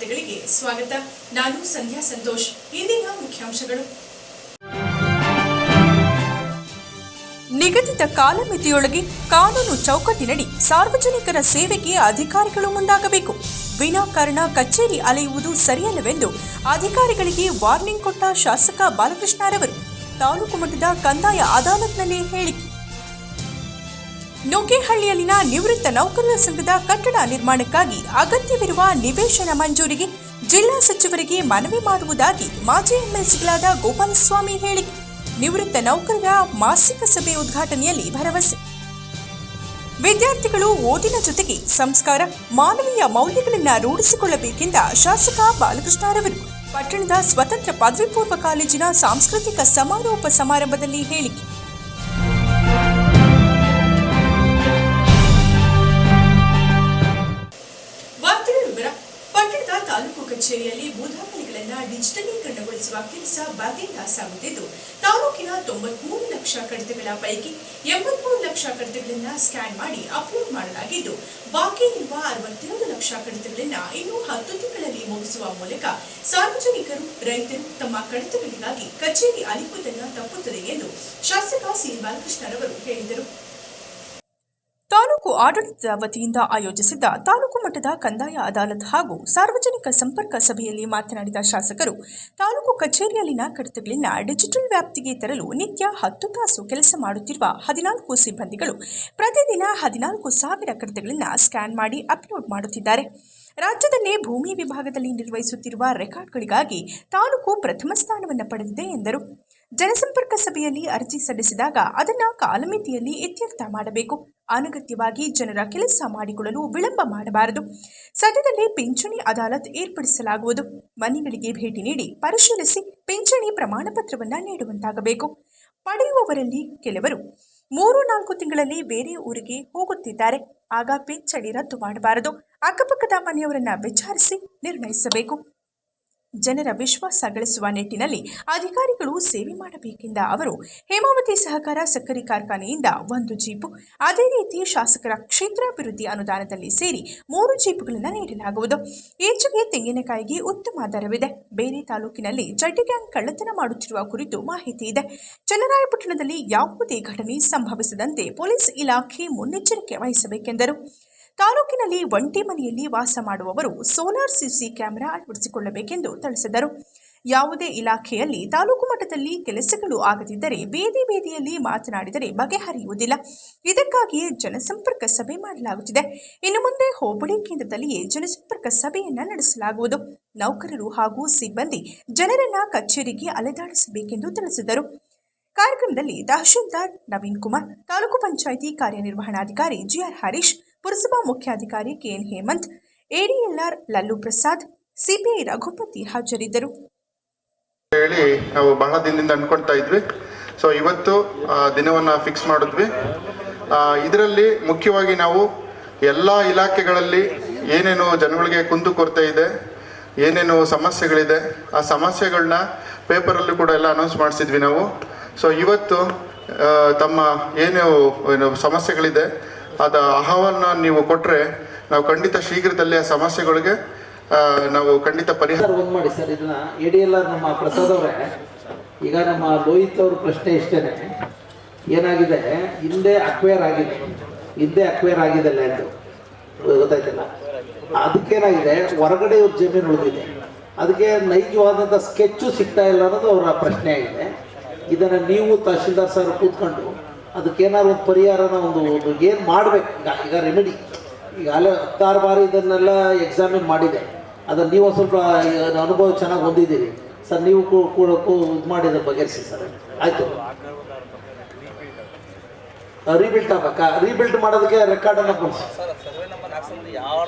ಜನವಾರ್ತೆಗಳಿಗೆ ಸ್ವಾಗತ. ನಾನು ಸಂಧ್ಯಾ ಸಂತೋಷ್. ಇಂದಿನ ಮುಖ್ಯಾಂಶಗಳು. ನಿಗದಿತ ಕಾಲಮಿತಿಯೊಳಗೆ ಕಾನೂನು ಚೌಕಟ್ಟಿನಡಿ ಸಾರ್ವಜನಿಕರ ಸೇವೆಗೆ ಅಧಿಕಾರಿಗಳು ಮುಂದಾಗಬೇಕು. ವಿನಾಕಾರಣ ಕಚೇರಿ ಅಲೆಯುವುದು ಸರಿಯಲ್ಲವೆಂದು ಅಧಿಕಾರಿಗಳಿಗೆ ವಾರ್ನಿಂಗ್ ಕೊಟ್ಟ ಶಾಸಕ ಬಾಲಕೃಷ್ಣರವರು. ತಾಲೂಕು ಮಟ್ಟದ ಕಂದಾಯ ಅದಾಲತ್ನಲ್ಲಿ ಹೇಳಿಕೆ ನುಗ್ಗೇಹಳ್ಳಿಯಲ್ಲಿನ ನಿವೃತ್ತ ನೌಕರರ ಸಂಘದ ಕಟ್ಟಡ ನಿರ್ಮಾಣಕ್ಕಾಗಿ ಅಗತ್ಯವಿರುವ ನಿವೇಶನ ಮಂಜೂರಿಗೆ ಜಿಲ್ಲಾ ಸಚಿವರಿಗೆ ಮನವಿ ಮಾಡುವುದಾಗಿ ಮಾಜಿ ಎಂಎಲ್ಸಿಗಳಾದ ಗೋಪಾಲಸ್ವಾಮಿ ಹೇಳಿಕೆ. ನಿವೃತ್ತ ನೌಕರರ ಮಾಸಿಕ ಸಭೆ ಉದ್ಘಾಟನೆಯಲ್ಲಿ ಭರವಸೆ. ವಿದ್ಯಾರ್ಥಿಗಳು ಓದಿನ ಜೊತೆಗೆ ಸಂಸ್ಕಾರ, ಮಾನವೀಯ ಮೌಲ್ಯಗಳನ್ನು ರೂಢಿಸಿಕೊಳ್ಳಬೇಕೆಂದ ಶಾಸಕ ಬಾಲಕೃಷ್ಣರವರು ಪಟ್ಟಣದ ಸ್ವತಂತ್ರ ಪದವಿ ಪೂರ್ವ ಕಾಲೇಜಿನ ಸಾಂಸ್ಕೃತಿಕ ಸಮಾರೋಪ ಸಮಾರಂಭದಲ್ಲಿ ಹೇಳಿಕೆ. ತಾಲೂಕು ಕಚೇರಿಯಲ್ಲಿ ಭೂದಾಖಲೆಗಳನ್ನು ಡಿಜಿಟಲೀಕರಣಗೊಳಿಸುವ ಕೆಲಸ ಬಾಗಿಂದ ಸಾಗುತ್ತಿದ್ದು, ತಾಲೂಕಿನ ತೊಂಬತ್ಮೂರು ಲಕ್ಷ ಕಡತಗಳ ಪೈಕಿ ಎಂಬತ್ಮೂರು ಲಕ್ಷ ಕಡತಗಳನ್ನು ಸ್ಕ್ಯಾನ್ ಮಾಡಿ ಅಪ್ಲೋಡ್ ಮಾಡಲಾಗಿದ್ದು, ಬಾಕಿ ಇರುವ ಅರವತ್ತೆರಡು ಲಕ್ಷ ಕಡತಗಳನ್ನು ಇನ್ನು ಹತ್ತು ತಿಂಗಳಲ್ಲಿ ಮುಗಿಸುವ ಮೂಲಕ ಸಾರ್ವಜನಿಕರು, ರೈತರು ತಮ್ಮ ಕಡತಗಳಿಗಾಗಿ ಕಚೇರಿ ಅಲಿಪುದನ್ನು ತಪ್ಪುತ್ತದೆ ಎಂದು ಶಾಸಕ ಸಿ ಬಾಲಕೃಷ್ಣರವರು ಹೇಳಿದರು. ತಾಲೂಕು ಆಡಳಿತದ ವತಿಯಿಂದ ಆಯೋಜಿಸಿದ್ದ ತಾಲೂಕು ಮಟ್ಟದ ಕಂದಾಯ ಅದಾಲತ್ ಹಾಗೂ ಸಾರ್ವಜನಿಕ ಸಂಪರ್ಕ ಸಭೆಯಲ್ಲಿ ಮಾತನಾಡಿದ ಶಾಸಕರು, ತಾಲೂಕು ಕಚೇರಿಯಲ್ಲಿನ ಕಡತಗಳನ್ನು ಡಿಜಿಟಲ್ ವ್ಯಾಪ್ತಿಗೆ ತರಲು ನಿತ್ಯ ಹತ್ತು ತಾಸು ಕೆಲಸ ಮಾಡುತ್ತಿರುವ ಹದಿನಾಲ್ಕು ಸಿಬ್ಬಂದಿಗಳು ಪ್ರತಿದಿನ ಹದಿನಾಲ್ಕು ಸಾವಿರ ಕಡತಗಳನ್ನು ಸ್ಕ್ಯಾನ್ ಮಾಡಿ ಅಪ್ಲೋಡ್ ಮಾಡುತ್ತಿದ್ದಾರೆ. ರಾಜ್ಯದಲ್ಲೇ ಭೂಮಿ ವಿಭಾಗದಲ್ಲಿ ನಿರ್ವಹಿಸುತ್ತಿರುವ ರೆಕಾರ್ಡ್ಗಳಿಗಾಗಿ ತಾಲೂಕು ಪ್ರಥಮ ಸ್ಥಾನವನ್ನು ಪಡೆದಿದೆ ಎಂದರು. ಜನಸಂಪರ್ಕ ಸಭೆಯಲ್ಲಿ ಅರ್ಜಿ ಸಲ್ಲಿಸಿದಾಗ ಅದನ್ನು ಕಾಲಮಿತಿಯಲ್ಲಿ ಇತ್ಯರ್ಥ ಮಾಡಬೇಕು. ಅನಗತ್ಯವಾಗಿ ಜನರ ಕೆಲಸ ಮಾಡಿಕೊಳ್ಳಲು ವಿಳಂಬ ಮಾಡಬಾರದು. ಸದ್ಯದಲ್ಲಿ ಪಿಂಚಣಿ ಅದಾಲತ್ ಏರ್ಪಡಿಸಲಾಗುವುದು. ಮನೆಗಳಿಗೆ ಭೇಟಿ ನೀಡಿ ಪರಿಶೀಲಿಸಿ ಪಿಂಚಣಿ ಪ್ರಮಾಣ ಪತ್ರವನ್ನು ನೀಡುವಂತಾಗಬೇಕು. ಪಡೆಯುವವರಲ್ಲಿ ಕೆಲವರು ಮೂರು ನಾಲ್ಕು ತಿಂಗಳಲ್ಲಿ ಬೇರೆ ಊರಿಗೆ ಹೋಗುತ್ತಿದ್ದಾರೆ. ಆಗ ಪಿಂಚಣಿ ರದ್ದು ಮಾಡಬಾರದು. ಅಕ್ಕಪಕ್ಕದ ಮನೆಯವರನ್ನ ವಿಚಾರಿಸಿ ನಿರ್ಣಯಿಸಬೇಕು. ಜನರ ವಿಶ್ವಾಸ ಗಳಿಸುವ ನಿಟ್ಟಿನಲ್ಲಿ ಅಧಿಕಾರಿಗಳು ಸೇವೆ ಮಾಡಬೇಕೆಂದ ಅವರು, ಹೇಮಾವತಿ ಸಹಕಾರ ಸಕ್ಕರೆ ಕಾರ್ಖಾನೆಯಿಂದ ಒಂದು ಜೀಪು, ಅದೇ ರೀತಿ ಶಾಸಕರ ಕ್ಷೇತ್ರಾಭಿವೃದ್ಧಿ ಅನುದಾನದಲ್ಲಿ ಸೇರಿ ಮೂರು ಜೀಪುಗಳನ್ನು ನೀಡಲಾಗುವುದು. ಈಚೆಗೆ ತೆಂಗಿನಕಾಯಿಗೆ ಉತ್ತಮ ದರವಿದೆ. ಬೇರೆ ತಾಲೂಕಿನಲ್ಲಿ ಜಡ್ಡಿ ಕಳ್ಳತನ ಮಾಡುತ್ತಿರುವ ಕುರಿತು ಮಾಹಿತಿ ಇದೆ. ಚನ್ನರಾಯಪಟ್ಟಣದಲ್ಲಿ ಯಾವುದೇ ಘಟನೆ ಸಂಭವಿಸದಂತೆ ಪೊಲೀಸ್ ಇಲಾಖೆ ಮುನ್ನೆಚ್ಚರಿಕೆ ವಹಿಸಬೇಕೆಂದರು. ತಾಲೂಕಿನಲ್ಲಿ ಒಂಟಿ ಮನೆಯಲ್ಲಿ ವಾಸ ಮಾಡುವವರು ಸೋಲಾರ್ ಸಿಸಿ ಕ್ಯಾಮೆರಾ ಅಳವಡಿಸಿಕೊಳ್ಳಬೇಕೆಂದು ತಿಳಿಸಿದರು. ಯಾವುದೇ ಇಲಾಖೆಯಲ್ಲಿ ತಾಲೂಕು ಮಟ್ಟದಲ್ಲಿ ಕೆಲಸಗಳು ಆಗದಿದ್ದರೆ ಬೇದಿ ಬೇದಿಯಲ್ಲಿ ಮಾತನಾಡಿದರೆ ಬಗೆಹರಿಯುವುದಿಲ್ಲ. ಇದಕ್ಕಾಗಿಯೇ ಜನಸಂಪರ್ಕ ಸಭೆ ಮಾಡಲಾಗುತ್ತಿದೆ. ಇನ್ನು ಮುಂದೆ ಹೋಬಳಿ ಕೇಂದ್ರದಲ್ಲಿಯೇ ಜನಸಂಪರ್ಕ ಸಭೆಯನ್ನು ನಡೆಸಲಾಗುವುದು. ನೌಕರರು ಹಾಗೂ ಸಿಬ್ಬಂದಿ ಜನರನ್ನ ಕಚೇರಿಗೆ ಅಲೆದಾಡಿಸಬೇಕೆಂದು ತಿಳಿಸಿದರು. ಕಾರ್ಯಕ್ರಮದಲ್ಲಿ ತಹಶೀಲ್ದಾರ್ ನವೀನ್ ಕುಮಾರ್, ತಾಲೂಕು ಪಂಚಾಯಿತಿ ಕಾರ್ಯನಿರ್ವಹಣಾಧಿಕಾರಿ ಜಿಆರ್ ಹರೀಶ್ ಪುರಸಭಾ ಮುಖ್ಯಾಧಿಕಾರಿ KN Hemant, ADLR Lallu Prasad CPI Raghupati ಹಾಜರಿದ್ದರು. ಹೇಳಿ ನಾವು ಬಹಳ ದಿನದಿಂದ ಅನ್ಕೊಳ್ತಾ ಇದ್ವಿ. ಸೊ ಇವತ್ತು ದಿನವನ್ನು ಫಿಕ್ಸ್ ಮಾಡಿದ್ವಿ. ಇದರಲ್ಲಿ ಮುಖ್ಯವಾಗಿ ನಾವು ಎಲ್ಲ ಇಲಾಖೆಗಳಲ್ಲಿ ಏನೇನು ಜನಗಳಿಗೆ ಕುಂದು ಕೊರತೆ ಇದೆ, ಏನೇನು ಸಮಸ್ಯೆಗಳಿದೆ, ಆ ಸಮಸ್ಯೆಗಳನ್ನ ಪೇಪರಲ್ಲೂ ಕೂಡ ಎಲ್ಲ ಅನೌನ್ಸ್ ಮಾಡಿಸಿದ್ವಿ ನಾವು. ಸೊ ಇವತ್ತು ತಮ್ಮ ಏನು ಸಮಸ್ಯೆಗಳಿದೆ ಅದ ಅಹವಾಲನ್ನ ನೀವು ಕೊಟ್ಟರೆ ನಾವು ಖಂಡಿತ ಶೀಘ್ರದಲ್ಲೇ ಸಮಸ್ಯೆಗಳಿಗೆ ನಾವು ಖಂಡಿತ ಪರಿಹಾರ ಒಂದು ಮಾಡಿ ಸರ್, ಇದನ್ನ ಎ ನಮ್ಮ ಪ್ರಸಾದ್ ಅವರೇ, ಈಗ ನಮ್ಮ ಲೋಹಿತ್ ಅವ್ರ ಪ್ರಶ್ನೆ ಇಷ್ಟೇನೆ. ಏನಾಗಿದೆ? ಹಿಂದೆ ಅಕ್ವೇರ್ ಆಗಿದೆ. ಹಿಂದೆ ಅಕ್ವೇರ್ ಆಗಿದೆ ಲ್ಯಾಂಡು ಗೊತ್ತಾಯ್ತಲ್ಲ? ಅದಕ್ಕೇನಾಗಿದೆ? ಹೊರಗಡೆ ಇವ್ರ ಜಮೀನು ಉಳಿದಿದೆ. ಅದಕ್ಕೆ ನೈಜವಾದಂಥ ಸ್ಕೆಚ್ಚು ಸಿಗ್ತಾ ಇಲ್ಲ ಅನ್ನೋದು ಅವರ ಪ್ರಶ್ನೆ ಆಗಿದೆ. ಇದನ್ನು ನೀವು ತಹಶೀಲ್ದಾರ್ ಸರ್ ಕೂತ್ಕೊಂಡು ಅದಕ್ಕೇನಾದ್ರು ಒಂದು ಪರಿಹಾರನ ಒಂದು ಏನು ಮಾಡಬೇಕು? ಈಗ ಈಗ ರೆಮಿಡಿ ಈಗ ಅಲ್ಲೇ, ಹತ್ತಾರು ಬಾರಿ ಇದನ್ನೆಲ್ಲ ಎಕ್ಸಾಮಿನ್ ಮಾಡಿದೆ. ಅದನ್ನು ನೀವು ಸ್ವಲ್ಪ ಅನುಭವ ಚೆನ್ನಾಗಿ ಹೊಂದಿದ್ದೀರಿ. ಸರ್, ನೀವು ಕೂಡ ಇದು ಮಾಡಿದ ಬಗೆಹರಿಸಿ ಸರ್. ಆಯಿತು. ರೀಬಿಲ್ಟ್ ಆಗ್ಬೇಕಾ? ರೀಬಿಲ್ಟ್ ಮಾಡೋದಕ್ಕೆ ರೆಕಾರ್ಡನ್ನು ಕೊಡಿಸಿ.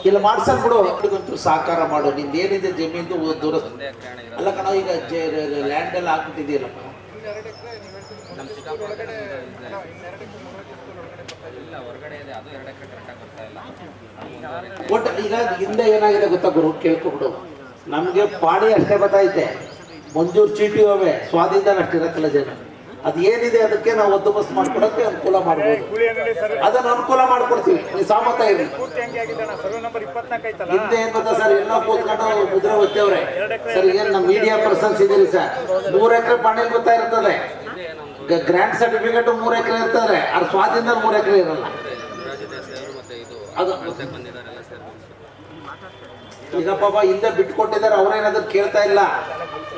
ಇಲ್ಲ, ಮಾಡ್ಸಕ್ ಬಿಡು. ಅವ್ರಿಗಂತೂ ಸಹಕಾರ ಮಾಡು. ನಿಂದು ಏನಿದೆ ಜಮೀನು ದೂರ. ಅಲ್ಲ ಕಣ, ಈಗ ಲ್ಯಾಂಡ್ ಎಲ್ಲ ಒಟ್ಟು ಈಗ ಹಿಂದೆ ಏನಾಗಿದೆ ಗೊತ್ತಾ ಗುರು? ಕೇಳ್ಕೊಬಿಡು. ನಮಗೆ ಪಾಡಿ ಅಷ್ಟೇ ಗೊತ್ತೈತೆ ಮಂಜೂರು ಚೀಟಿ ಅವೆ ಸ್ವಾಧೀನ ಅಷ್ಟಿರಕ್ಕಿಲ್ಲ ಜನ ಅದು ಏನಿದೆ ಅದಕ್ಕೆ ನಾವು ಬಂದೋಬಸ್ತ್ ಮಾಡ್ಕೊಡಕ್ಕೆ ಅನುಕೂಲ ಮಾಡ್ಬೋದು. ಅದನ್ನ ಅನುಕೂಲ ಮಾಡ್ಕೊಡ್ತೀವಿ. ನೀವು ಸಾಮತ ಇರಲಿ ಹಿಂದೆ ಏನ್ ಗೊತ್ತಾ ಸರ್? ಎಲ್ಲ ಕೂತ್ಕೊಂಡು ಮುದ್ರೆ ಒತ್ತೇವ್ರೆ ಸರ್ ಏನ್ ನಮ್ಮ ಮೀಡಿಯಾ ಪರ್ಸನ್ಸ್ ಇದೀರಿ ಸರ್? ಮೂರ್ ಎಕರೆ ಪಾಣಿಲ್ ಗೊತ್ತಾ ಇರ್ತದೆ ಗ್ರ್ಯಾಂಡ್ ಸರ್ಟಿಫಿಕೇಟ್ ಮೂರು ಎಕರೆ ಇರ್ತಾರೆ ಅದ್ರ ಸ್ವಾಧೀನ ಮೂರು ಎಕರೆ ಇರಲ್ಲ. ಈಗ ಪಾಪ ಹಿಂದೆ ಬಿಟ್ಕೊಟ್ಟಿದ್ದಾರೆ ಅವ್ರೇನಾದ್ರು ಕೇಳ್ತಾ ಇಲ್ಲ.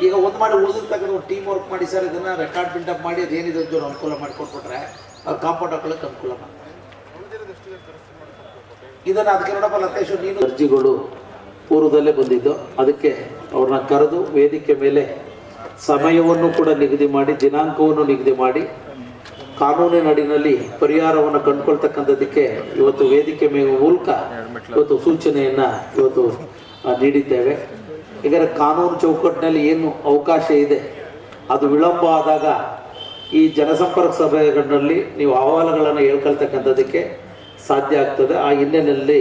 ಈಗ ಒಂದು ಮಾಡಿ ಉಳಿದ ತಗೊಂಡು ಟೀಮ್ ವರ್ಕ್ ಮಾಡಿ ಸರ್, ಇದನ್ನ ರೆಕಾರ್ಡ್ ಬಿಲ್ಡಪ್ ಮಾಡಿ ಅದೇನಿದೆ ಅಂತ ಅನುಕೂಲ ಮಾಡ್ಕೊಟ್ಬಿಟ್ರೆ, ಅವ್ರು ಕಾಂಪೌಂಡ್ ಹಾಕೊಳ್ಳೋಕೆ ಅನುಕೂಲ ಮಾಡ್ತಾರೆ ಇದನ್ನ ಅದಕ್ಕೆ ನೋಡಪ್ಪ ಲತೇಶ್ ನೀನು ಅರ್ಜಿಗಳು ಪೂರ್ವದಲ್ಲೇ ಬಂದಿದ್ದು. ಅದಕ್ಕೆ ಅವ್ರನ್ನ ಕರೆದು ವೇದಿಕೆ ಮೇಲೆ ಸಮಯವನ್ನು ಕೂಡ ನಿಗದಿ ಮಾಡಿ, ದಿನಾಂಕವನ್ನು ನಿಗದಿ ಮಾಡಿ, ಕಾನೂನಿನಡಿನಲ್ಲಿ ಪರಿಹಾರವನ್ನು ಕಂಡುಕೊಳ್ತಕ್ಕಂಥದ್ದಕ್ಕೆ ಇವತ್ತು ವೇದಿಕೆ ಮೂಲಕ ಇವತ್ತು ಸೂಚನೆಯನ್ನ ಇವತ್ತು ನೀಡಿದ್ದೇವೆ. ಈಗ ಕಾನೂನು ಚೌಕಟ್ಟಿನಲ್ಲಿ ಏನು ಅವಕಾಶ ಇದೆ, ಅದು ವಿಳಂಬ ಆದಾಗ ಈ ಜನಸಂಪರ್ಕ ಸಭೆಗಳಲ್ಲಿ ನೀವು ಅಹವಾಲುಗಳನ್ನು ಹೇಳ್ಕೊಳ್ತಕ್ಕಂಥದ್ದಕ್ಕೆ ಸಾಧ್ಯ ಆಗ್ತದೆ. ಆ ಹಿನ್ನೆಲೆಯಲ್ಲಿ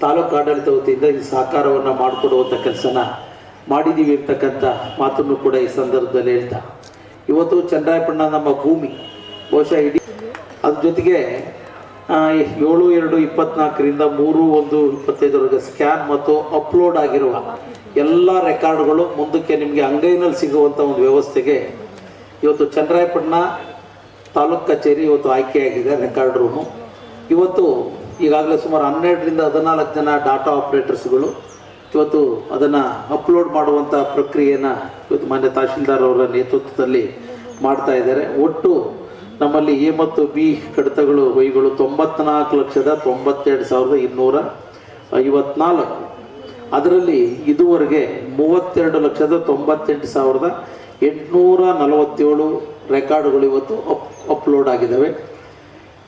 ತಾಲೂಕು ಆಡಳಿತ ವತಿಯಿಂದ ಈ ಸಹಕಾರವನ್ನು ಮಾಡಿಕೊಡುವಂಥ ಕೆಲಸನ ಮಾಡಿದ್ದೀವಿ ಅಂತಕ್ಕಂಥ ಮಾತನ್ನು ಕೂಡ ಈ ಸಂದರ್ಭದಲ್ಲಿ ಹೇಳ್ತಾ. ಇವತ್ತು ಚಂದ್ರಾಯಪಣ್ಣ ನಮ್ಮ ಭೂಮಿ, ಬಹುಶಃ ಇಡೀ ಅದ್ರ ಜೊತೆಗೆ ಏಳು ಎರಡು ಇಪ್ಪತ್ನಾಲ್ಕರಿಂದ ಮೂರು ಒಂದು ಇಪ್ಪತ್ತೈದರವರೆಗೆ ಸ್ಕ್ಯಾನ್ ಮತ್ತು ಅಪ್ಲೋಡ್ ಆಗಿರುವ ಎಲ್ಲ ರೆಕಾರ್ಡ್ಗಳು ಮುಂದಕ್ಕೆ ನಿಮಗೆ ಅಂಗೈನಲ್ಲಿ ಸಿಗುವಂಥ ಒಂದು ವ್ಯವಸ್ಥೆಗೆ ಇವತ್ತು ಚಂದ್ರಾಯಪಟ್ಟಣ ತಾಲೂಕು ಕಚೇರಿ ಇವತ್ತು ಆಯ್ಕೆಯಾಗಿದೆ, ರೆಕಾರ್ಡ್ ರೂಮು. ಇವತ್ತು ಈಗಾಗಲೇ ಸುಮಾರು ಹನ್ನೆರಡರಿಂದ ಹದಿನಾಲ್ಕು ಜನ ಡಾಟಾ ಆಪ್ರೇಟರ್ಸ್ಗಳು ಇವತ್ತು ಅದನ್ನು ಅಪ್ಲೋಡ್ ಮಾಡುವಂಥ ಪ್ರಕ್ರಿಯೆನ ಇವತ್ತು ಮಾನ್ಯ ತಹಶೀಲ್ದಾರ್ ಅವರ ನೇತೃತ್ವದಲ್ಲಿ ಮಾಡ್ತಾ ಇದ್ದಾರೆ. ಒಟ್ಟು ನಮ್ಮಲ್ಲಿ ಎ ಮತ್ತು ಬಿ ಕಡಿತಗಳು, ವೈಗಳು ತೊಂಬತ್ನಾಲ್ಕು ಲಕ್ಷದ ತೊಂಬತ್ತೆರಡು ಸಾವಿರದ ಇನ್ನೂರ ಐವತ್ನಾಲ್ಕು. ಅದರಲ್ಲಿ ಇದುವರೆಗೆ ಮೂವತ್ತೆರಡು ಲಕ್ಷದ ತೊಂಬತ್ತೆಂಟು ಸಾವಿರದ ಎಂಟುನೂರ ನಲವತ್ತೇಳು ರೆಕಾರ್ಡ್ಗಳು ಇವತ್ತು ಅಪ್ ಅಪ್ಲೋಡ್ ಆಗಿದ್ದಾವೆ.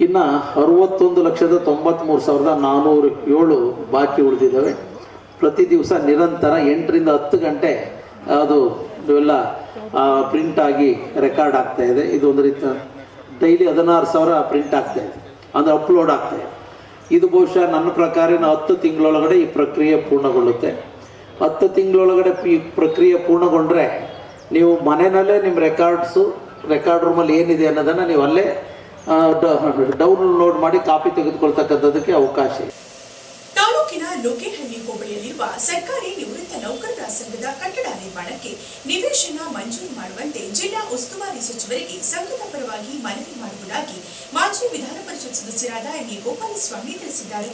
ಇನ್ನು ಅರುವತ್ತೊಂದು ಲಕ್ಷದ ತೊಂಬತ್ತ್ಮೂರು ಸಾವಿರದ ನಾನ್ನೂರು ಏಳು ಬಾಕಿ ಉಳಿದಿದ್ದಾವೆ. ಪ್ರತಿ ದಿವಸ ನಿರಂತರ ಎಂಟರಿಂದ ಹತ್ತು ಗಂಟೆ, ಅದು ಇವೆಲ್ಲ ಪ್ರಿಂಟ್ ಆಗಿ ರೆಕಾರ್ಡ್ ಆಗ್ತಾ ಇದೆ. ಇದು ಒಂದು ರೀತಿ ಡೈಲಿ ಹದಿನಾರು ಸಾವಿರ ಪ್ರಿಂಟ್ ಆಗ್ತಾ ಇದೆ. ಅಂದರೆ ಅಪ್ಲೋಡ್ ಆಗ್ತಾ ಇದೆ. ಇದು ಬಹುಶಃ ನನ್ನ ಪ್ರಕಾರ ಹತ್ತು ತಿಂಗಳೊಳಗಡೆ ಈ ಪ್ರಕ್ರಿಯೆ ಪೂರ್ಣಗೊಳ್ಳುತ್ತೆ. ಹತ್ತು ತಿಂಗಳೊಳಗಡೆ ಈ ಪ್ರಕ್ರಿಯೆ ಪೂರ್ಣಗೊಂಡ್ರೆ ನೀವು ಮನೆಯಲ್ಲೇ ನಿಮ್ಮ ರೆಕಾರ್ಡ್ಸು ರೆಕಾರ್ಡ್ ರೂಮಲ್ಲಿ ಏನಿದೆ ಅನ್ನೋದನ್ನು ನೀವು ಅಲ್ಲೇ ಡೌನ್ಲೋಡ್ ಮಾಡಿ ಕಾಪಿ ತೆಗೆದುಕೊಳ್ತಕ್ಕಂಥದ್ದಕ್ಕೆ ಅವಕಾಶ ಇದೆ. ತಾಲೂಕಿನ ಹೋಬಳಿಯಲ್ಲಿರುವ ಸರ್ಕಾರಿ ನಿವೃತ್ತ ನೌಕರರ ಸಂಘದ ಕಟ್ಟಡ ನಿರ್ಮಾಣಕ್ಕೆ ನಿವೇಶನ ಮಂಜೂರು ಮಾಡುವಂತೆ ಜಿಲ್ಲಾ ಉಸ್ತುವಾರಿ ಸಚಿವರಿಗೆ ಸಂಘದ ಪರವಾಗಿ ಮನವಿ ಮಾಡುವುದಾಗಿ ಮಾಜಿ ವಿಧಾನ ಪರಿಷತ್ ಸದಸ್ಯರಾದ ಎ ಗೋಪಾಲಸ್ವಾಮಿ ತಿಳಿಸಿದ್ದಾರೆ.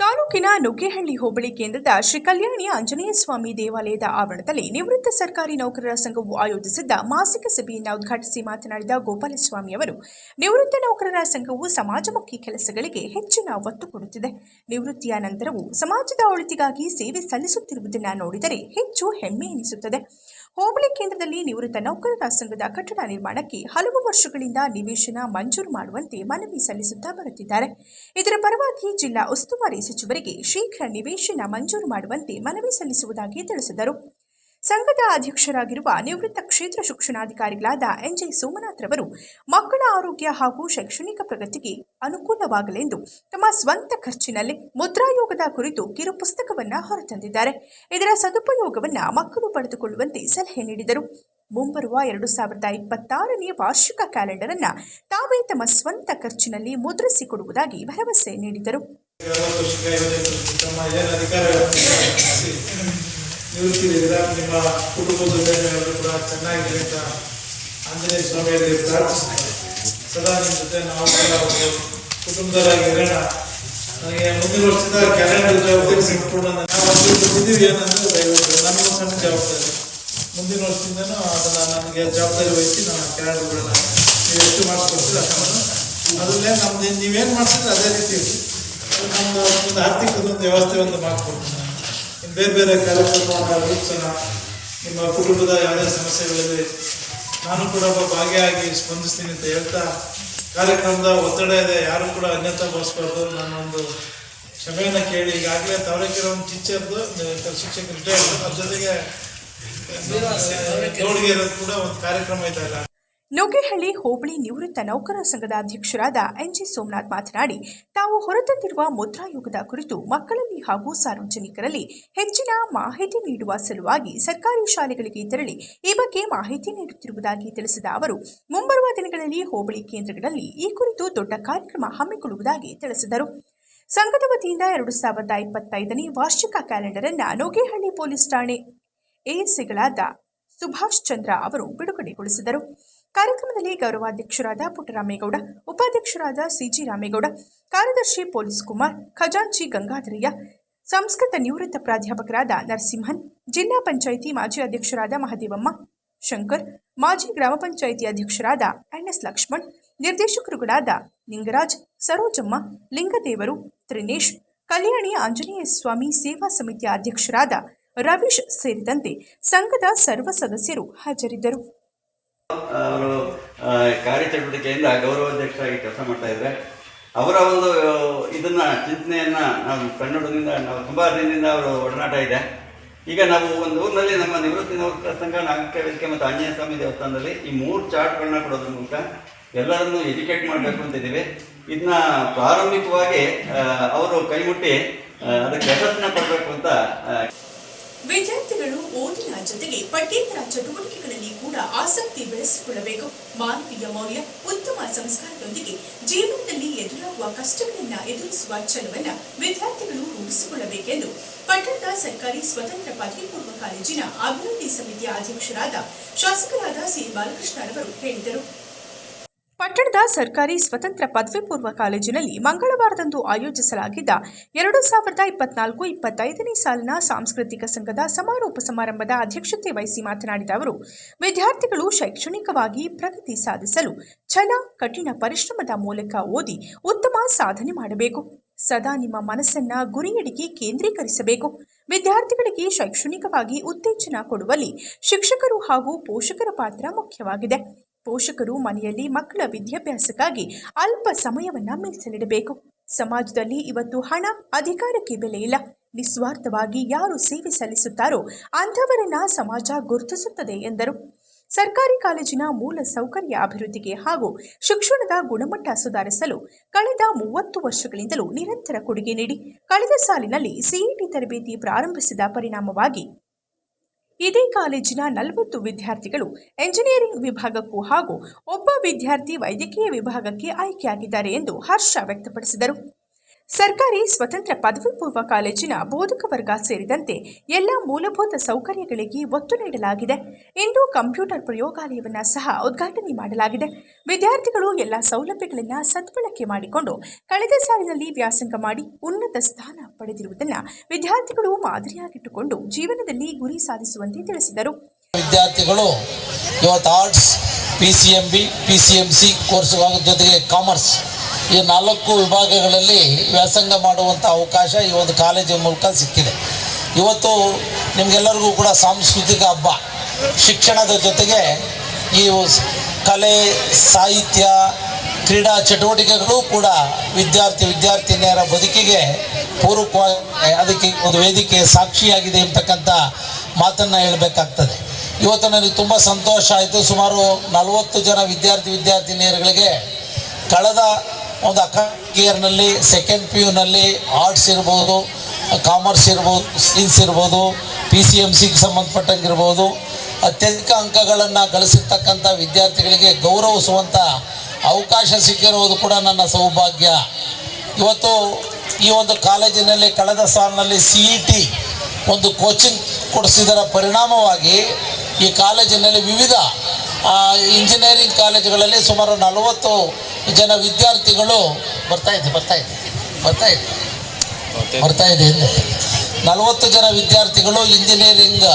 ತಾಲೂಕಿನ ನುಗ್ಗೇಹಳ್ಳಿ ಹೋಬಳಿ ಕೇಂದ್ರದ ಶ್ರೀ ಕಲ್ಯಾಣಿ ಆಂಜನೇಯ ಸ್ವಾಮಿ ದೇವಾಲಯದ ಆವರಣದಲ್ಲಿ ನಿವೃತ್ತ ಸರ್ಕಾರಿ ನೌಕರರ ಸಂಘವು ಆಯೋಜಿಸಿದ್ದ ಮಾಸಿಕ ಸಭೆಯನ್ನು ಉದ್ಘಾಟಿಸಿ ಮಾತನಾಡಿದ ಗೋಪಾಲಸ್ವಾಮಿ ಅವರು, ನಿವೃತ್ತ ನೌಕರರ ಸಂಘವು ಸಮಾಜಮುಖಿ ಕೆಲಸಗಳಿಗೆ ಹೆಚ್ಚಿನ ಒತ್ತು ಕೊಡುತ್ತಿದೆ. ನಿವೃತ್ತಿಯ ನಂತರವೂ ಸಮಾಜದ ಒಳಿತಿಗಾಗಿ ಸೇವೆ ಸಲ್ಲಿಸುತ್ತಿರುವುದನ್ನು ನೋಡಿದರೆ ಹೆಚ್ಚು ಹೆಮ್ಮೆ ಎನಿಸುತ್ತದೆ. ಹೋಬಳಿ ಕೇಂದ್ರದಲ್ಲಿ ನಿವೃತ್ತ ನೌಕರರ ಸಂಘದ ಕಟ್ಟಡ ನಿರ್ಮಾಣಕ್ಕೆ ಹಲವು ವರ್ಷಗಳಿಂದ ನಿವೇಶನ ಮಂಜೂರು ಮಾಡುವಂತೆ ಮನವಿ ಸಲ್ಲಿಸುತ್ತಾ ಬರುತ್ತಿದ್ದಾರೆ. ಇದರ ಪರವಾಗಿ ಜಿಲ್ಲಾ ಉಸ್ತುವಾರಿ ಸಚಿವರಿಗೆ ಶೀಘ್ರ ನಿವೇಶನ ಮಂಜೂರು ಮಾಡುವಂತೆ ಮನವಿ ಸಲ್ಲಿಸುವುದಾಗಿ ತಿಳಿಸಿದರು. ಸಂಘದ ಅಧ್ಯಕ್ಷರಾಗಿರುವ ನಿವೃತ್ತ ಕ್ಷೇತ್ರ ಶಿಕ್ಷಣಾಧಿಕಾರಿಗಳಾದ ಎನ್ಜೆ ಸೋಮನಾಥ್ ರವರು ಮಕ್ಕಳ ಆರೋಗ್ಯ ಹಾಗೂ ಶೈಕ್ಷಣಿಕ ಪ್ರಗತಿಗೆ ಅನುಕೂಲವಾಗಲೆಂದು ತಮ್ಮ ಸ್ವಂತ ಖರ್ಚಿನಲ್ಲಿ ಮುದ್ರಾಯೋಗದ ಕುರಿತು ಕಿರು ಪುಸ್ತಕವನ್ನು ಹೊರತಂದಿದ್ದಾರೆ. ಇದರ ಸದುಪಯೋಗವನ್ನ ಮಕ್ಕಳು ಪಡೆದುಕೊಳ್ಳುವಂತೆ ಸಲಹೆ ನೀಡಿದರು. ಮುಂಬರುವ ಎರಡು ಸಾವಿರದ ಇಪ್ಪತ್ತಾರನೇ ವಾರ್ಷಿಕ ಕ್ಯಾಲೆಂಡರ್ ಅನ್ನ ತಾವೇ ತಮ್ಮ ಸ್ವಂತ ಖರ್ಚಿನಲ್ಲಿ ಮುದ್ರಿಸಿ ಕೊಡುವುದಾಗಿ ಭರವಸೆ ನೀಡಿದರು. ನಿವೃತ್ತಿಲಿದ್ದೀರ ನಿಮ್ಮ ಕುಟುಂಬದ ಎಲ್ಲರೂ ಕೂಡ ಚೆನ್ನಾಗಿದೆ ಅಂತ ಆಂಜನೇಯ ಸ್ವಾಮಿಯಲ್ಲಿ ಪ್ರಾರ್ಥಿಸ್ತಾರೆ ಸದಾ ನಿಮ್ಮ ಜೊತೆ ನಾವು ಒಂದು ಕುಟುಂಬದವರಾಗಿ ನನಗೆ ಮುಂದಿನ ವರ್ಷದ ಕ್ಯಾಲೆಂಡರ್ ಜವಾಬ್ದಾರಿ ಸಂಪೂರ್ಣ ನಾವು ಬಂದಿದ್ದೀವಿ ಏನಂದ್ರೆ ದಯವಿಟ್ಟು ಸಣ್ಣ ಜವಾಬ್ದಾರಿ. ಮುಂದಿನ ವರ್ಷದಿಂದನೂ ಅದನ್ನು ನನಗೆ ಜವಾಬ್ದಾರಿ ವಹಿಸಿ ನಾನು ಕ್ಯಾಲೆಂಡರ್ಗಳನ್ನ ನೀವು ಎಷ್ಟು ಮಾಡಿಸ್ಕೊಡ್ತೀರ ಅದನ್ನು ಅದರಲ್ಲೇ ನಮ್ದು ನೀವೇನು ಮಾಡ್ತಿದ್ರೆ ಅದೇ ರೀತಿ ನಮ್ಮದು ಒಂದು ಆರ್ಥಿಕದೊಂದು ವ್ಯವಸ್ಥೆ ಒಂದು ಮಾಡ್ಕೊಡ್ತೀನಿ. ಬೇರೆ ಬೇರೆ ಕಾರ್ಯಕ್ರಮವನ್ನು ರೂಪಿಸೋಣ ನಿಮ್ಮ ಕುಟುಂಬದ ಯಾವುದೇ ಸಮಸ್ಯೆಗಳಿದೆ ನಾನು ಕೂಡ ಒಬ್ಬ ಭಾಗಿಯಾಗಿ ಸ್ಪಂದಿಸ್ತೀನಿ ಅಂತ ಹೇಳ್ತಾ ಕಾರ್ಯಕ್ರಮದ ಒತ್ತಡ ಇದೆ ಯಾರು ಕೂಡ ಅನ್ಯತಾ ನಾನು ಒಂದು ಕ್ಷಮೆಯನ್ನು ಕೇಳಿ ಈಗಾಗಲೇ ತಾವರೆಕೆರೆ ಒಂದು ಟೀಚರ್ದು ಶಿಕ್ಷಕ ರಿಟೈರ್ಡ್ ಅದ್ರ ಜೊತೆಗೆ ಕೂಡ ಒಂದು ಕಾರ್ಯಕ್ರಮ ಇದೆ ನುಗ್ಗೇಹಳ್ಳಿ ಹೋಬಳಿ ನಿವೃತ್ತ ನೌಕರರ ಸಂಘದ ಅಧ್ಯಕ್ಷರಾದ ಎನ್ಜಿ ಸೋಮನಾಥ್ ಮಾತನಾಡಿ, ತಾವು ಹೊರತಂದಿರುವ ಮುದ್ರಾಯೋಗದ ಕುರಿತು ಮಕ್ಕಳಲ್ಲಿ ಹಾಗೂ ಸಾರ್ವಜನಿಕರಲ್ಲಿ ಹೆಚ್ಚಿನ ಮಾಹಿತಿ ನೀಡುವ ಸಲುವಾಗಿ ಸರ್ಕಾರಿ ಶಾಲೆಗಳಿಗೆ ತೆರಳಿ ಈ ಬಗ್ಗೆ ಮಾಹಿತಿ ನೀಡುತ್ತಿರುವುದಾಗಿ ತಿಳಿಸಿದ ಅವರು, ಮುಂಬರುವ ದಿನಗಳಲ್ಲಿ ಹೋಬಳಿ ಕೇಂದ್ರಗಳಲ್ಲಿ ಈ ಕುರಿತು ದೊಡ್ಡ ಕಾರ್ಯಕ್ರಮ ಹಮ್ಮಿಕೊಳ್ಳುವುದಾಗಿ ತಿಳಿಸಿದರು. ಸಂಘದ ವತಿಯಿಂದ ಎರಡು ಸಾವಿರದ ಇಪ್ಪತ್ತೈದನೇ ವಾರ್ಷಿಕ ಕ್ಯಾಲೆಂಡರ್ ಅನ್ನು ನುಗ್ಗೇಹಳ್ಳಿ ಪೊಲೀಸ್ ಠಾಣೆ ಎಎಸ್ಸಿಗಳಾದ ಸುಭಾಷ್ ಚಂದ್ರ ಅವರು ಬಿಡುಗಡೆಗೊಳಿಸಿದರು. ಕಾರ್ಯಕ್ರಮದಲ್ಲಿ ಗೌರವಾಧ್ಯಕ್ಷರಾದ ಪುಟ್ಟರಾಮೇಗೌಡ, ಉಪಾಧ್ಯಕ್ಷರಾದ ಸಿಜಿ ರಾಮೇಗೌಡ ಕಾರ್ಯದರ್ಶಿ ಪೊಲೀಸ್ ಕುಮಾರ್, ಖಜಾಂಚಿ ಗಂಗಾಧರಯ್ಯ, ಸಂಸ್ಕೃತ ನಿವೃತ್ತ ಪ್ರಾಧ್ಯಾಪಕರಾದ ನರಸಿಂಹನ್, ಜಿಲ್ಲಾ ಪಂಚಾಯಿತಿ ಮಾಜಿ ಅಧ್ಯಕ್ಷರಾದ ಮಹದೇವಮ್ಮ, ಶಂಕರ್, ಮಾಜಿ ಗ್ರಾಮ ಪಂಚಾಯಿತಿ ಅಧ್ಯಕ್ಷರಾದ ಎನ್ಎಸ್ ಲಕ್ಷ್ಮಣ್, ನಿರ್ದೇಶಕರುಗಳಾದ ನಿಂಗರಾಜ್ ಸರೋಜಮ್ಮ, ಲಿಂಗದೇವರು, ತ್ರಿನೇಶ್, ಕಲ್ಯಾಣಿ ಆಂಜನೇಯ ಸ್ವಾಮಿ ಸೇವಾ ಸಮಿತಿಯ ಅಧ್ಯಕ್ಷರಾದ ರವೀಶ್ ಸೇರಿದಂತೆ ಸಂಘದ ಸರ್ವ ಸದಸ್ಯರು ಹಾಜರಿದ್ದರು. ಅವರು ಕಾರ್ಯ ಕಾರ್ಯಚಟುವಟಿಕೆಯಿಂದ ಗೌರವಾಧ್ಯಕ್ಷರಾಗಿ ಕೆಲಸ ಮಾಡ್ತಾ ಇದ್ದಾರೆ ಅವರ ಒಂದು, ಇದನ್ನ, ಚಿಂತನೆಯನ್ನ ನಾವು ಕನ್ನಡದಿಂದ, ನಾವು ತುಂಬಾ ದಿನದಿಂದ ಅವರು ಒಡನಾಟ ಇದೆ. ಈಗ ನಾವು ಒಂದು ಊರಿನಲ್ಲಿ ನಮ್ಮ ನಿವೃತ್ತಿ ನೌಕರ ಸಂಘ, ನಾಗರಿಕ ವೇದಿಕೆ ಮತ್ತು ಆಂಜನೇಯ ಸ್ವಾಮಿ ದೇವಸ್ಥಾನದಲ್ಲಿ ಈ ಮೂರು ಚಾರ್ಟ್ಗಳನ್ನ ಕೊಡೋದ್ರ ಮೂಲಕ ಎಲ್ಲರನ್ನೂ ಎಜುಕೇಟ್ ಮಾಡಬೇಕು ಅಂತ ಇದ್ದೀವಿ. ಇದನ್ನ ಪ್ರಾರಂಭಿಕವಾಗಿ ಅವರು ಕೈಮುಟ್ಟಿ ಮುಟ್ಟಿ ಅದಕ್ಕೆ ಯಶಸ್ಸನ್ನ ಪಡಬೇಕು ಅಂತ ವಿದ್ಯಾರ್ಥಿಗಳು ಓದಿನ ಜೊತೆಗೆ ಪಠ್ಯೇತರ ಚಟುವಟಿಕೆಗಳಲ್ಲಿ ಕೂಡ ಆಸಕ್ತಿ ಬೆಳೆಸಿಕೊಳ್ಳಬೇಕು. ಮಾನವೀಯ ಮೌಲ್ಯ, ಉತ್ತಮ ಸಂಸ್ಕಾರದೊಂದಿಗೆ ಜೀವನದಲ್ಲಿ ಎದುರಾಗುವ ಕಷ್ಟಗಳನ್ನ ಎದುರಿಸುವ ಛಲವನ್ನ ವಿದ್ಯಾರ್ಥಿಗಳು ರೂಢಿಸಿಕೊಳ್ಳಬೇಕೆಂದು ಪಟ್ಟಣದ ಸರ್ಕಾರಿ ಸ್ವತಂತ್ರ ಪದವಿ ಪೂರ್ವ ಕಾಲೇಜಿನ ಅಭಿವೃದ್ಧಿ ಸಮಿತಿಯ ಅಧ್ಯಕ್ಷರಾದ ಶಾಸಕರಾದ ಸಿ. ಬಾಲಕೃಷ್ಣ ಅವರು ಹೇಳಿದರು. ಪಟ್ಟಣದ ಸರ್ಕಾರಿ ಸ್ವತಂತ್ರ ಪದವಿ ಪೂರ್ವ ಕಾಲೇಜಿನಲ್ಲಿ ಮಂಗಳವಾರದಂದು ಆಯೋಜಿಸಲಾಗಿದ್ದ ಎರಡು ಸಾವಿರದ ಇಪ್ಪತ್ನಾಲ್ಕು ಇಪ್ಪತ್ತೈದನೇ ಸಾಲಿನ ಸಾಂಸ್ಕೃತಿಕ ಸಂಘದ ಸಮಾರೋಪ ಸಮಾರಂಭದ ಅಧ್ಯಕ್ಷತೆ ವಹಿಸಿ ಮಾತನಾಡಿದ ಅವರು, ವಿದ್ಯಾರ್ಥಿಗಳು ಶೈಕ್ಷಣಿಕವಾಗಿ ಪ್ರಗತಿ ಸಾಧಿಸಲು ಛಲ, ಕಠಿಣ ಪರಿಶ್ರಮದ ಮೂಲಕ ಓದಿ ಉತ್ತಮ ಸಾಧನೆ ಮಾಡಬೇಕು. ಸದಾ ನಿಮ್ಮ ಮನಸ್ಸನ್ನ ಗುರಿಯಡಿಗೆ ಕೇಂದ್ರೀಕರಿಸಬೇಕು. ವಿದ್ಯಾರ್ಥಿಗಳಿಗೆ ಶೈಕ್ಷಣಿಕವಾಗಿ ಉತ್ತೇಜನ ಕೊಡುವಲ್ಲಿ ಶಿಕ್ಷಕರು ಹಾಗೂ ಪೋಷಕರ ಪಾತ್ರ ಮುಖ್ಯವಾಗಿದೆ. ಪೋಷಕರು ಮನೆಯಲ್ಲಿ ಮಕ್ಕಳ ವಿದ್ಯಾಭ್ಯಾಸಕ್ಕಾಗಿ ಅಲ್ಪ ಸಮಯವನ್ನ ಮೀಸಲಿಡಬೇಕು. ಸಮಾಜದಲ್ಲಿ ಇವತ್ತು ಹಣ ಅಧಿಕಾರಕ್ಕೆ ಬೆಲೆ ಇಲ್ಲ. ನಿಸ್ವಾರ್ಥವಾಗಿ ಯಾರು ಸೇವೆ ಸಲ್ಲಿಸುತ್ತಾರೋ ಅಂಥವರನ್ನ ಸಮಾಜ ಗುರುತಿಸುತ್ತದೆ ಎಂದರು. ಸರ್ಕಾರಿ ಕಾಲೇಜಿನ ಮೂಲ ಸೌಕರ್ಯ ಅಭಿವೃದ್ಧಿಗೆ ಹಾಗೂ ಶಿಕ್ಷಣದ ಗುಣಮಟ್ಟ ಸುಧಾರಿಸಲು ಕಳೆದ ಮೂವತ್ತು ವರ್ಷಗಳಿಂದಲೂ ನಿರಂತರ ಕೊಡುಗೆ ನೀಡಿ, ಕಳೆದ ಸಾಲಿನಲ್ಲಿ ಸಿಇಟಿ ತರಬೇತಿ ಪ್ರಾರಂಭಿಸಿದ ಪರಿಣಾಮವಾಗಿ ಇದೇ ಕಾಲೇಜಿನ ನಲವತ್ತು ವಿದ್ಯಾರ್ಥಿಗಳು ಎಂಜಿನಿಯರಿಂಗ್ ವಿಭಾಗಕ್ಕೂ ಹಾಗೂ ಒಬ್ಬ ವಿದ್ಯಾರ್ಥಿ ವೈದ್ಯಕೀಯ ವಿಭಾಗಕ್ಕೆ ಆಯ್ಕೆಯಾಗಿದ್ದಾರೆ ಎಂದು ಹರ್ಷ ವ್ಯಕ್ತಪಡಿಸಿದರು. ಸರ್ಕಾರಿ ಸ್ವತಂತ್ರ ಪದವಿ ಪೂರ್ವ ಕಾಲೇಜಿನ ಬೋಧಕ ವರ್ಗ ಸೇರಿದಂತೆ ಎಲ್ಲ ಮೂಲಭೂತ ಸೌಕರ್ಯಗಳಿಗೆ ಒತ್ತು ನೀಡಲಾಗಿದೆ. ಇಂದು ಕಂಪ್ಯೂಟರ್ ಪ್ರಯೋಗಾಲಯವನ್ನು ಸಹ ಉದ್ಘಾಟನೆ ಮಾಡಲಾಗಿದೆ. ವಿದ್ಯಾರ್ಥಿಗಳು ಎಲ್ಲ ಸೌಲಭ್ಯಗಳನ್ನು ಸದ್ಬಳಕೆ ಮಾಡಿಕೊಂಡು ಕಳೆದ ಸಾಲಿನಲ್ಲಿ ವ್ಯಾಸಂಗ ಮಾಡಿ ಉನ್ನತ ಸ್ಥಾನ ಪಡೆದಿರುವುದನ್ನು ವಿದ್ಯಾರ್ಥಿಗಳು ಮಾದರಿಯಾಗಿಟ್ಟುಕೊಂಡು ಜೀವನದಲ್ಲಿ ಗುರಿ ಸಾಧಿಸುವಂತೆ ತಿಳಿಸಿದರು. ವಿದ್ಯಾರ್ಥಿಗಳು ಇವತ್ತು arts P C M B P C M C course ಜೊತೆಗೆ ಕಾಮರ್ಸ್ ಈ ನಾಲ್ಕು ವಿಭಾಗಗಳಲ್ಲಿ ವ್ಯಾಸಂಗ ಮಾಡುವಂಥ ಅವಕಾಶ ಈ ಒಂದು ಕಾಲೇಜಿನ ಮೂಲಕ ಸಿಕ್ಕಿದೆ. ಇವತ್ತು ನಿಮಗೆಲ್ಲರಿಗೂ ಕೂಡ ಸಾಂಸ್ಕೃತಿಕ ಹಬ್ಬ. ಶಿಕ್ಷಣದ ಜೊತೆಗೆ ಈ ಕಲೆ, ಸಾಹಿತ್ಯ, ಕ್ರೀಡಾ ಚಟುವಟಿಕೆಗಳು ಕೂಡ ವಿದ್ಯಾರ್ಥಿ, ವಿದ್ಯಾರ್ಥಿನಿಯರ ಬದುಕಿಗೆ ಪೂರಕವಾಗಿ ಅದಕ್ಕೆ ಒಂದು ವೇದಿಕೆ ಸಾಕ್ಷಿಯಾಗಿದೆ ಎಂಬತಕ್ಕಂಥ ಮಾತನ್ನು ಹೇಳಬೇಕಾಗ್ತದೆ. ಇವತ್ತು ನನಗೆ ತುಂಬ ಸಂತೋಷ ಆಯಿತು. ಸುಮಾರು ನಲವತ್ತು ಜನ ವಿದ್ಯಾರ್ಥಿ, ವಿದ್ಯಾರ್ಥಿನಿಯರುಗಳಿಗೆ ಕಳೆದ ಒಂದು ಅಕೌಂಟ್ ಇಯರ್ನಲ್ಲಿ ಸೆಕೆಂಡ್ ಪಿ ಯುನಲ್ಲಿ ಆರ್ಟ್ಸ್ ಇರ್ಬೋದು ಕಾಮರ್ಸ್ ಇರ್ಬೋದು ಸೈನ್ಸ್ ಇರ್ಬೋದು ಪಿ ಸಿ ಎಂ ಸಿಗೆ ಸಂಬಂಧಪಟ್ಟಂಗೆ ಇರ್ಬೋದು ಅತ್ಯಧಿಕ ಅಂಕಗಳನ್ನು ಗಳಿಸಿರ್ತಕ್ಕಂಥ ವಿದ್ಯಾರ್ಥಿಗಳಿಗೆ ಗೌರವಿಸುವಂಥ ಅವಕಾಶ ಸಿಕ್ಕಿರುವುದು ಕೂಡ ನನ್ನ ಸೌಭಾಗ್ಯ. ಇವತ್ತು ಈ ಒಂದು ಕಾಲೇಜಿನಲ್ಲಿ ಕಳೆದ ಸಾಲಿನಲ್ಲಿ ಸಿ ಇ ಟಿ ಒಂದು ಕೋಚಿಂಗ್ ಕೊಡಿಸಿದರ ಪರಿಣಾಮವಾಗಿ ಈ ಕಾಲೇಜಿನಲ್ಲಿ ವಿವಿಧ ಇಂಜಿನಿಯರಿಂಗ್ ಕಾಲೇಜುಗಳಲ್ಲಿ ಸುಮಾರು ನಲವತ್ತು ಜನ ವಿದ್ಯಾರ್ಥಿಗಳು ಬರ್ತಾ ಇದೆ ಬರ್ತಾ ಇದೆ ಬರ್ತಾ ಇದೆ. ಬರ್ತಾ ಇದೆ ನಲವತ್ತು ಜನ ವಿದ್ಯಾರ್ಥಿಗಳು ಇಂಜಿನಿಯರಿಂಗ್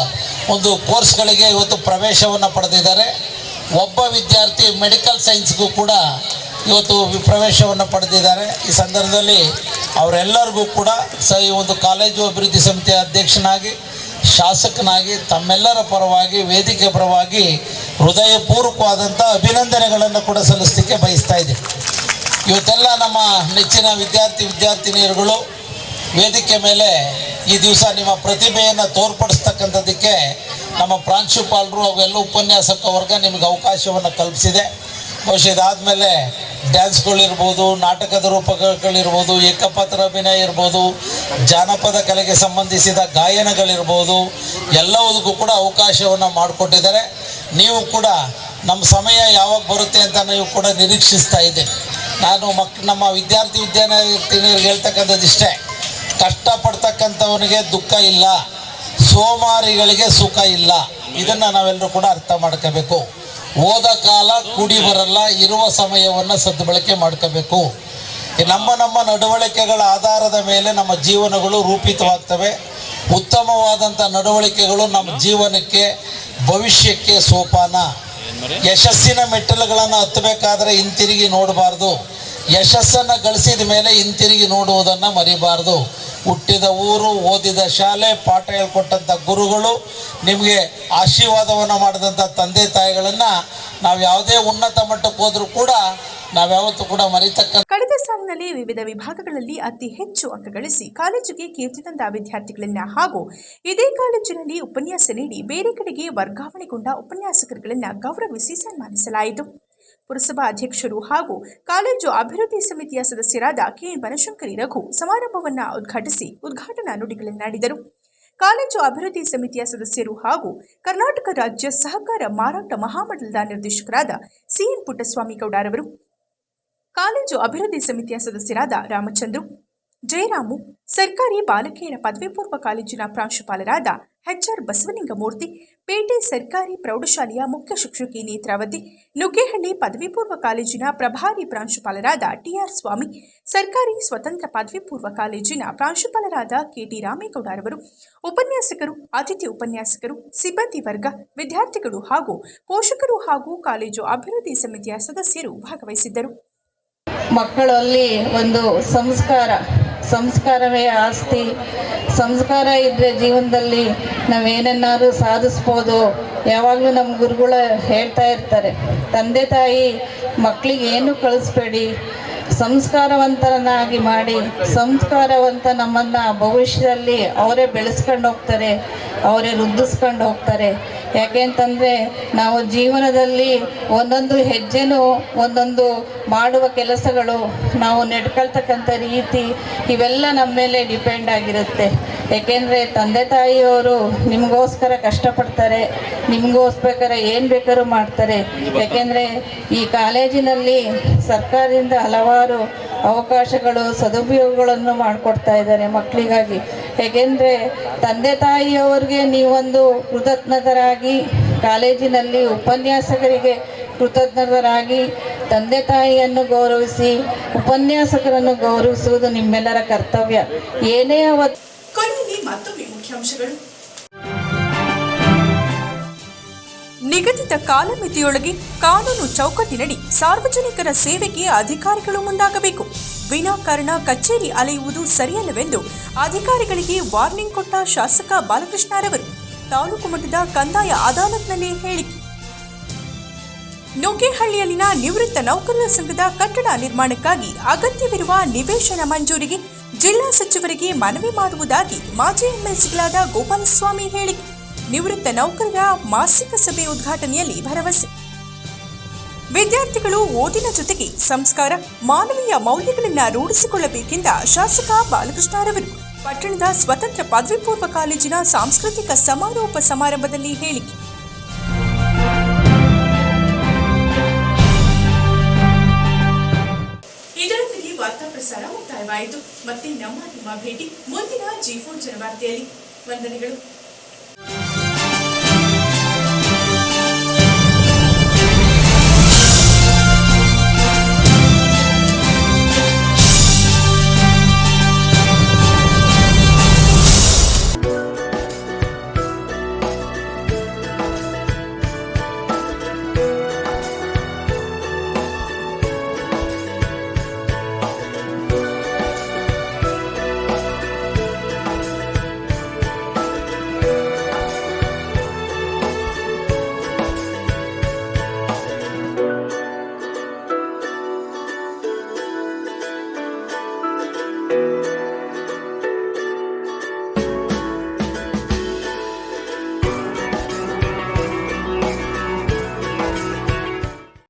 ಒಂದು ಕೋರ್ಸ್ಗಳಿಗೆ ಇವತ್ತು ಪ್ರವೇಶವನ್ನು ಪಡೆದಿದ್ದಾರೆ. ಒಬ್ಬ ವಿದ್ಯಾರ್ಥಿ ಮೆಡಿಕಲ್ ಸೈನ್ಸ್ಗೂ ಕೂಡ ಇವತ್ತು ಪ್ರವೇಶವನ್ನು ಪಡೆದಿದ್ದಾರೆ. ಈ ಸಂದರ್ಭದಲ್ಲಿ ಅವರೆಲ್ಲರಿಗೂ ಕೂಡ ಸ ಈ ಒಂದು ಕಾಲೇಜು ಅಭಿವೃದ್ಧಿ ಸಮಿತಿಯ ಅಧ್ಯಕ್ಷನಾಗಿ ಶಾಸಕನಾಗಿ ತಮ್ಮೆಲ್ಲರ ಪರವಾಗಿ, ವೇದಿಕೆ ಪರವಾಗಿ ಹೃದಯಪೂರ್ವಕವಾದಂಥ ಅಭಿನಂದನೆಗಳನ್ನು ಕೂಡ ಸಲ್ಲಿಸಲಿಕ್ಕೆ ಬಯಸ್ತಾ ಇದೆ ಇವತ್ತೆಲ್ಲ ನಮ್ಮ ನೆಚ್ಚಿನ ವಿದ್ಯಾರ್ಥಿ, ವಿದ್ಯಾರ್ಥಿನಿಯರುಗಳು ವೇದಿಕೆ ಮೇಲೆ ಈ ದಿವಸ ನಿಮ್ಮ ಪ್ರತಿಭೆಯನ್ನು ತೋರ್ಪಡಿಸ್ತಕ್ಕಂಥದ್ದಕ್ಕೆ ನಮ್ಮ ಪ್ರಾಂಶುಪಾಲರು ಅವೆಲ್ಲ ಉಪನ್ಯಾಸಕ ವರ್ಗ ನಿಮಗೆ ಅವಕಾಶವನ್ನು ಕಲ್ಪಿಸಿದೆ. ಬಹುಶಃ ಇದಾದಮೇಲೆ ಡ್ಯಾನ್ಸ್ಗಳಿರ್ಬೋದು, ನಾಟಕದ ರೂಪಕಗಳಿರ್ಬೋದು, ಏಕಪಾತ್ರ ಅಭಿನಯ ಇರ್ಬೋದು ಜಾನಪದ ಕಲೆಗೆ ಸಂಬಂಧಿಸಿದ ಗಾಯನಗಳಿರ್ಬೋದು, ಎಲ್ಲವುದಕ್ಕೂ ಕೂಡ ಅವಕಾಶವನ್ನು ಮಾಡಿಕೊಟ್ಟಿದ್ದಾರೆ. ನೀವು ಕೂಡ ನಮ್ಮ ಸಮಯ ಯಾವಾಗ ಬರುತ್ತೆ ಅಂತ ನೀವು ಕೂಡ ನಿರೀಕ್ಷಿಸ್ತಾ ಇದ್ದೆ. ನಾನು ಮಕ್, ನಮ್ಮ ವಿದ್ಯಾರ್ಥಿ ವಿದ್ಯಾರ್ಥಿನಿಯರಿಗೆ ಹೇಳ್ತಕ್ಕಂಥದ್ದು ಇಷ್ಟೇ. ಕಷ್ಟಪಡ್ತಕ್ಕಂಥವನಿಗೆ ದುಃಖ ಇಲ್ಲ, ಸೋಮಾರಿಗಳಿಗೆ ಸುಖ ಇಲ್ಲ. ಇದನ್ನು ನಾವೆಲ್ಲರೂ ಕೂಡ ಅರ್ಥ ಮಾಡ್ಕೋಬೇಕು. ಓದ ಕಾಲ ಕೂಡಿ ಬರಲ್ಲ, ಇರುವ ಸಮಯವನ್ನು ಸದ್ಬಳಕೆ ಮಾಡ್ಕೋಬೇಕು. ನಮ್ಮ ನಮ್ಮ ನಡವಳಿಕೆಗಳ ಆಧಾರದ ಮೇಲೆ ನಮ್ಮ ಜೀವನಗಳು ರೂಪಿತವಾಗ್ತವೆ. ಉತ್ತಮವಾದಂಥ ನಡವಳಿಕೆಗಳು ನಮ್ಮ ಜೀವನಕ್ಕೆ, ಭವಿಷ್ಯಕ್ಕೆ ಸೋಪಾನ. ಯಶಸ್ಸಿನ ಮೆಟ್ಟಲುಗಳನ್ನು ಹತ್ತಬೇಕಾದ್ರೆ ಹಿಂತಿರುಗಿ ನೋಡಬಾರ್ದು. ಯಶಸ್ಸನ್ನು ಗಳಿಸಿದ ಮೇಲೆ ಹಿಂತಿರುಗಿ ನೋಡುವುದನ್ನು ಮರಿಬಾರ್ದು. ಹುಟ್ಟಿದ ಊರು, ಓದಿದ ಶಾಲೆ, ಪಾಠ ಹೇಳ್ಕೊಟ್ಟಂಥ ಗುರುಗಳು ನಿಮಗೆ ಆಶೀರ್ವಾದವನ್ನು ಮಾಡಿದಂಥ ತಂದೆ ತಾಯಿಗಳನ್ನು ನಾವು ಯಾವುದೇ ಉನ್ನತ ಮಟ್ಟಕ್ಕೆ ಹೋದ್ರೂ ಕೂಡ ನಾವ್ಯಾವತ್ತೂ ಕೂಡ ಕಳೆದ ಸಾಲಿನಲ್ಲಿ ವಿವಿಧ ವಿಭಾಗಗಳಲ್ಲಿ ಅತಿ ಹೆಚ್ಚು ಅಂಕ ಗಳಿಸಿ ಕಾಲೇಜಿಗೆ ಕೀರ್ತಿ ತಂದ ವಿದ್ಯಾರ್ಥಿಗಳನ್ನ ಹಾಗೂ ಇದೇ ಕಾಲೇಜಿನಲ್ಲಿ ಉಪನ್ಯಾಸ ನೀಡಿ ಬೇರೆ ಕಡೆಗೆ ವರ್ಗಾವಣೆಗೊಂಡ ಉಪನ್ಯಾಸಕರುಗಳನ್ನ ಗೌರವಿಸಿ ಸನ್ಮಾನಿಸಲಾಯಿತು. ಪುರಸಭಾ ಅಧ್ಯಕ್ಷರು ಹಾಗೂ ಕಾಲೇಜು ಅಭಿವೃದ್ಧಿ ಸಮಿತಿಯ ಸದಸ್ಯರಾದ ಕೆ. ಬನಶಂಕರಿ ರಘು ಸಮಾರಂಭವನ್ನ ಉದ್ಘಾಟಿಸಿ ಉದ್ಘಾಟನಾ ನುಡಿಗಳನ್ನಾಡಿದರು. ಕಾಲೇಜು ಅಭಿವೃದ್ಧಿ ಸಮಿತಿಯ ಸದಸ್ಯರು ಹಾಗೂ ಕರ್ನಾಟಕ ರಾಜ್ಯ ಸಹಕಾರ ಮಾರಾಟ ಮಹಾಮಂಡಲದ ನಿರ್ದೇಶಕರಾದ ಸಿಎನ್ ಪುಟ್ಟಸ್ವಾಮಿ ಗೌಡರವರು ಕಾಲೇಜು ಅಭಿವೃದ್ಧಿ ಸಮಿತಿಯ ಸದಸ್ಯರಾದ ರಾಮಚಂದ್ರು, ಜಯರಾಮು, ಸರ್ಕಾರಿ ಬಾಲಕಿಯರ ಪದವಿ ಪೂರ್ವ ಕಾಲೇಜಿನ ಪ್ರಾಂಶುಪಾಲರಾದ ಎಚ್ಆರ್ ಬಸವಲಿಂಗಮೂರ್ತಿ, ಪೇಟೆ ಸರ್ಕಾರಿ ಪ್ರೌಢಶಾಲೆಯ ಮುಖ್ಯ ಶಿಕ್ಷಕಿ ನೇತ್ರಾವತಿ, ನುಗ್ಗೇಹಳ್ಳಿ ಪದವಿ ಪೂರ್ವ ಕಾಲೇಜಿನ ಪ್ರಭಾರಿ ಪ್ರಾಂಶುಪಾಲರಾದ ಟಿಆರ್ ಸ್ವಾಮಿ, ಸರ್ಕಾರಿ ಸ್ವತಂತ್ರ ಪದವಿ ಪೂರ್ವ ಕಾಲೇಜಿನ ಪ್ರಾಂಶುಪಾಲರಾದ ಕೆಟಿ ರಾಮೇಗೌಡರವರು ಉಪನ್ಯಾಸಕರು ಅತಿಥಿ ಉಪನ್ಯಾಸಕರು, ಸಿಬ್ಬಂದಿ ವರ್ಗ, ವಿದ್ಯಾರ್ಥಿಗಳು ಹಾಗೂ ಪೋಷಕರು ಹಾಗೂ ಕಾಲೇಜು ಅಭಿವೃದ್ಧಿ ಸಮಿತಿಯ ಸದಸ್ಯರು ಭಾಗವಹಿಸಿದ್ದರು. ಮಕ್ಕಳಲ್ಲಿ ಒಂದು ಸಂಸ್ಕಾರ ಸಂಸ್ಕಾರವೇ ಆಸ್ತಿ. ಸಂಸ್ಕಾರ ಇದ್ದರೆ ಜೀವನದಲ್ಲಿ ನಾವೇನನ್ನಾದ್ರೂ ಸಾಧಿಸ್ಬೋದು. ಯಾವಾಗಲೂ ನಮ್ಮ ಗುರುಗಳು ಹೇಳ್ತಾ ಇರ್ತಾರೆ, ತಂದೆ ತಾಯಿ ಮಕ್ಕಳಿಗೆ ಏನು ಕಳಿಸ್ಬೇಡಿ. ಸಂಸ್ಕಾರವಂತರನ್ನಾಗಿ ಮಾಡಿ ಸಂಸ್ಕಾರವಂತ ನಮ್ಮನ್ನು ಭವಿಷ್ಯದಲ್ಲಿ ಅವರೇ ಬೆಳೆಸ್ಕೊಂಡು ಹೋಗ್ತಾರೆ, ಅವರೇ ವೃದ್ಧಿಸ್ಕೊಂಡು ಹೋಗ್ತಾರೆ. ಯಾಕೆಂತಂದರೆ ನಾವು ಜೀವನದಲ್ಲಿ ಒಂದೊಂದು ಹೆಜ್ಜೆನೂ ಒಂದೊಂದು ಮಾಡುವ ಕೆಲಸಗಳು ನಾವು ನೆಡ್ಕೊಳ್ತಕ್ಕಂಥ ರೀತಿ ಇವೆಲ್ಲ ನಮ್ಮ ಮೇಲೆ ಡಿಪೆಂಡ್ ಆಗಿರುತ್ತೆ. ಯಾಕೆಂದರೆ ತಂದೆ ತಾಯಿಯವರು ನಿಮಗೋಸ್ಕರ ಕಷ್ಟಪಡ್ತಾರೆ, ನಿಮಗೋಸ್ಕರ ಏನು ಬೇಕಾದ್ರೂ ಮಾಡ್ತಾರೆ. ಏಕೆಂದರೆ ಈ ಕಾಲೇಜಿನಲ್ಲಿ ಸರ್ಕಾರದಿಂದ ಹಲವಾರು ಅವಕಾಶಗಳು, ಸದುಪಯೋಗಗಳನ್ನು ಮಾಡಿಕೊಡ್ತಾ ಇದ್ದಾರೆ ಮಕ್ಕಳಿಗಾಗಿ. ಏಕೆಂದರೆ ತಂದೆ ತಾಯಿಯವರಿಗೆ ನೀವೊಂದು ಕೃತಜ್ಞತರಾಗಿ ಕಾಲೇಜಿನಲ್ಲಿ ಉಪನ್ಯಾಸಕರಿಗೆ ಕೃತಜ್ಞತರಾಗಿ ತಂದೆ ತಾಯಿಯನ್ನು ಗೌರವಿಸಿ ಉಪನ್ಯಾಸಕರನ್ನು ಗೌರವಿಸುವುದು ನಿಮ್ಮೆಲ್ಲರ ಕರ್ತವ್ಯ. ಏನೇ ಅವತ್ತು ಮತ್ತೊಮ್ಮೆ ಮುಖ್ಯಾಂಶಗಳು. ನಿಗದಿತ ಕಾಲಮಿತಿಯೊಳಗೆ ಕಾನೂನು ಚೌಕಟ್ಟಿನಡಿ ಸಾರ್ವಜನಿಕರ ಸೇವೆಗೆ ಅಧಿಕಾರಿಗಳು ಮುಂದಾಗಬೇಕು. ವಿನಾಕಾರಣ ಕಚೇರಿ ಅಲೆಯುವುದು ಸರಿಯಲ್ಲವೆಂದು ಅಧಿಕಾರಿಗಳಿಗೆ ವಾರ್ನಿಂಗ್ ಕೊಟ್ಟ ಶಾಸಕ ಬಾಲಕೃಷ್ಣರವರು. ತಾಲೂಕು ಮಟ್ಟದ ಕಂದಾಯ ಅದಾಲತ್ನಲ್ಲಿ ಹೇಳಿಕೆ. ನುಗ್ಗೇಹಳ್ಳಿಯಲ್ಲಿನ ನಿವೃತ್ತ ನೌಕರರ ಸಂಘದ ಕಟ್ಟಡ ನಿರ್ಮಾಣಕ್ಕಾಗಿ ಅಗತ್ಯವಿರುವ ನಿವೇಶನ ಮಂಜೂರಿಗೆ ಜಿಲ್ಲಾ ಸಚಿವರಿಗೆ ಮನವಿ ಮಾಡುವುದಾಗಿ ಮಾಜಿ ಎಂಎಲ್ಸಿಗಳಾದ ಗೋಪಾಲಸ್ವಾಮಿ ಹೇಳಿಕೆ ನಿವೃತ್ತ ನೌಕರರ ಮಾಸಿಕ ಸಭೆ ಉದ್ಘಾಟನೆಯಲ್ಲಿ ಭರವಸೆ. ವಿದ್ಯಾರ್ಥಿಗಳು ಓದಿನ ಜೊತೆಗೆ ಸಂಸ್ಕಾರ, ಮಾನವೀಯ ಮೌಲ್ಯಗಳನ್ನು ರೂಢಿಸಿಕೊಳ್ಳಬೇಕೆಂದ ಶಾಸಕ ಬಾಲಕೃಷ್ಣರವರು ಪಟ್ಟಣದ ಸ್ವತಂತ್ರ ಪದವಿ ಪೂರ್ವ ಕಾಲೇಜಿನ ಸಾಂಸ್ಕೃತಿಕ ಸಮಾರೋಪ ಸಮಾರಂಭದಲ್ಲಿ ಹೇಳಿಕೆ. ಇದರೊಂದಿಗೆ ವಾರ್ತಾ ಪ್ರಸಾರ ಮುಕ್ತಾಯವಾಯಿತು ಮತ್ತೆ ನಮ್ಮ ನಿಮ್ಮ ಭೇಟಿ ಮುಂದಿನ ಜಿ ಫೋರ್ ಜನವಾರ್ತೆಯಲ್ಲಿ ವಂದನೆಗಳು.